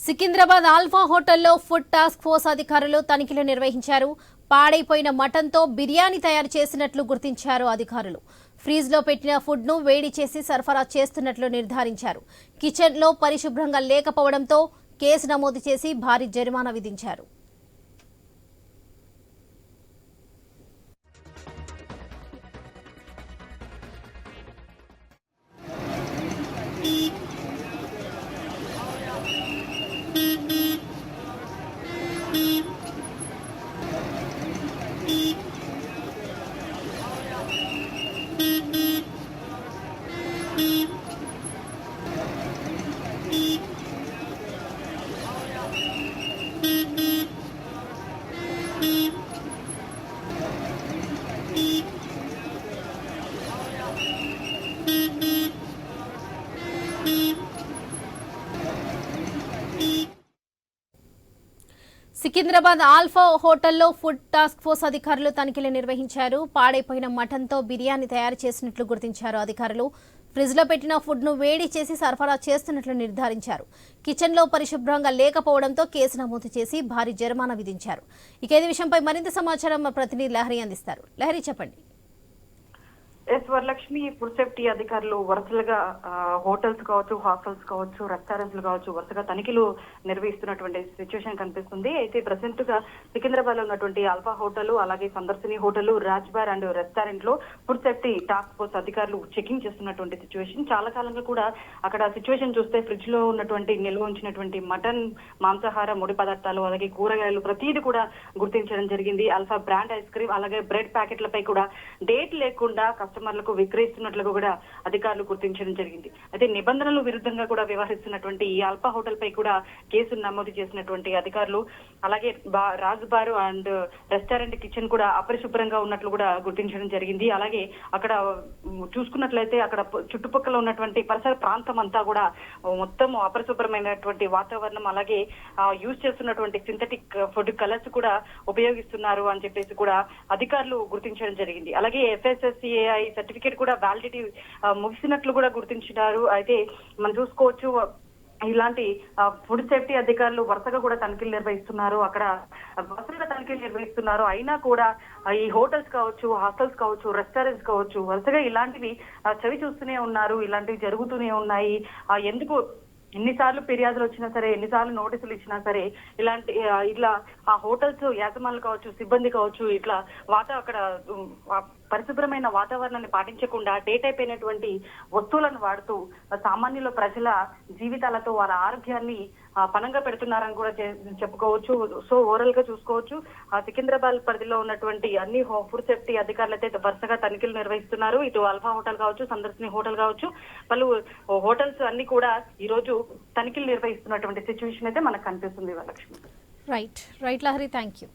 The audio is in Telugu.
సికింద్రాబాద్ ఆల్ఫా హోటల్లో ఫుడ్ టాస్క్ ఫోర్స్ అధికారులు తనిఖీలు నిర్వహించారు. పాడైపోయిన మటన్తో బిర్యానీ తయారు చేసినట్లు గుర్తించారు అధికారులు. ఫ్రీజ్లో పెట్టిన ఫుడ్ను వేడి చేసి సరఫరా చేస్తున్నట్లు నిర్ధారించారు. కిచెన్లో పరిశుభ్రంగా లేకపోవడంతో కేసు నమోదు చేసి భారీ జరిమానా విధించారు. సికింద్రాబాద్ ఆల్ఫా హోటల్లో ఫుడ్ టాస్క్ ఫోర్స్ అధికారులు తనిఖీలు నిర్వహించారు. పాడైపోయిన మటన్తో బిర్యానీ తయారు చేసినట్లు గుర్తించారు అధికారులు. ఫ్రిడ్జ్లో పెట్టిన ఫుడ్ను వేడి చేసి సరఫరా చేస్తున్నట్లు నిర్ధారించారు. కిచెన్లో పరిశుభ్రంగా లేకపోవడంతో కేసు నమోదు చేసి భారీ జరిమానా విధించారు. ఇక ఈ విషయంపై మరింత సమాచారం మా ప్రతినిధి లహరి అందిస్తారు. లహరి చెప్పండి. ఎస్ వరలక్ష్మి ఫుడ్ సేఫ్టీ అధికారులు వరుసలుగా హోటల్స్ కావచ్చు హాస్టల్స్ కావచ్చు రెస్టారెంట్స్ కావచ్చు వరుసగా తనిఖీలు నిర్వహిస్తున్నటువంటి సిచ్యువేషన్ కనిపిస్తుంది. అయితే ప్రజెంట్గా సికింద్రాబాద్లో ఉన్నటువంటి ఆల్ఫా హోటల్ అలాగే Sandarshini hotel Raj bar and రెస్టారెంట్లో ఫుడ్ సేఫ్టీ టాస్క్ ఫోర్స్ అధికారులు చెకింగ్ చేస్తున్నటువంటి సిచ్యువేషన్. చాలా కాలంగా కూడా అక్కడ సిచ్యువేషన్ చూస్తే ఫ్రిడ్జ్లో ఉన్నటువంటి నిల్వ ఉంచినటువంటి మటన్ మాంసాహార ముడి పదార్థాలు అలాగే కూరగాయలు ప్రతిదీ కూడా గుర్తించడం జరిగింది. ఆల్ఫా బ్రాండ్ ఐస్ క్రీమ్ అలాగే బ్రెడ్ ప్యాకెట్లపై కూడా డేట్ లేకుండా కస్టమర్లకు విక్రయిస్తున్నట్లుగా కూడా అధికారులు గుర్తించడం జరిగింది. అయితే నిబంధనలు విరుద్ధంగా కూడా వ్యవహరిస్తున్నటువంటి ఈ అల్పా హోటల్ పై కూడా కేసు నమోదు చేసినటువంటి అధికారులు అలాగే బా Raj bar and restaurant kitchen కూడా అపరిశుభ్రంగా ఉన్నట్లు కూడా గుర్తించడం జరిగింది. అలాగే అక్కడ చూసుకున్నట్లయితే అక్కడ చుట్టుపక్కల ఉన్నటువంటి పరిసర ప్రాంతం అంతా కూడా మొత్తం అపరిశుభ్రమైనటువంటి వాతావరణం అలాగే యూజ్ చేస్తున్నటువంటి సింథటిక్ ఫుడ్ కలర్స్ కూడా ఉపయోగిస్తున్నారు అని చెప్పేసి కూడా అధికారులు గుర్తించడం జరిగింది. అలాగే ఎఫ్ఎస్ఎస్సిఐ సర్టిఫికేట్ కూడా వ్యాలిడిటీ ముగిసినట్లు కూడా గుర్తించినారు. అయితే మనం చూసుకోవచ్చు ఇలాంటి ఫుడ్ సేఫ్టీ అధికారులు వరుసగా కూడా తనిఖీలు నిర్వహిస్తున్నారు. అక్కడ వరుసగా తనిఖీలు నిర్వహిస్తున్నారు. అయినా కూడా ఈ హోటల్స్ కావచ్చు హాస్టల్స్ కావచ్చు రెస్టారెంట్స్ కావచ్చు వరుసగా ఇలాంటివి చవి చూస్తూనే ఉన్నారు. ఇలాంటివి జరుగుతూనే ఉన్నాయి. ఎందుకు ఎన్నిసార్లు ఫిర్యాదులు వచ్చినా సరే ఎన్నిసార్లు నోటీసులు ఇచ్చినా సరే ఇలాంటి ఇట్లా ఆ హోటల్స్ యాజమాన్లు కావచ్చు సిబ్బంది కావచ్చు ఇట్లా వాత అక్కడ పరిశుభ్రమైన వాతావరణాన్ని పాటించకుండా డేట్ అయిపోయినటువంటి వస్తువులను వాడుతూ సామాన్యుల ప్రజల జీవితాలతో వాళ్ళ ఆరోగ్యాన్ని పనంగా పెడుతున్నారని కూడా చెప్పుకోవచ్చు. సో ఓవరాల్గా చూసుకోవచ్చు. ఆ సికింద్రాబాద్ పరిధిలో ఉన్నటువంటి అన్ని ఫుడ్ సేఫ్టీ అధికారులు అయితే వరుసగా తనిఖీలు నిర్వహిస్తున్నారు. ఇటు అల్ఫా హోటల్ కావచ్చు సందర్శిని హోటల్ కావచ్చు. పలు హోటల్స్ అన్ని కూడా ఈ రోజు తనిఖీలు నిర్వహిస్తున్నటువంటి సిచ్యువేషన్ అయితే మనకు కనిపిస్తుంది Lakshmi right. Right Lahari thank you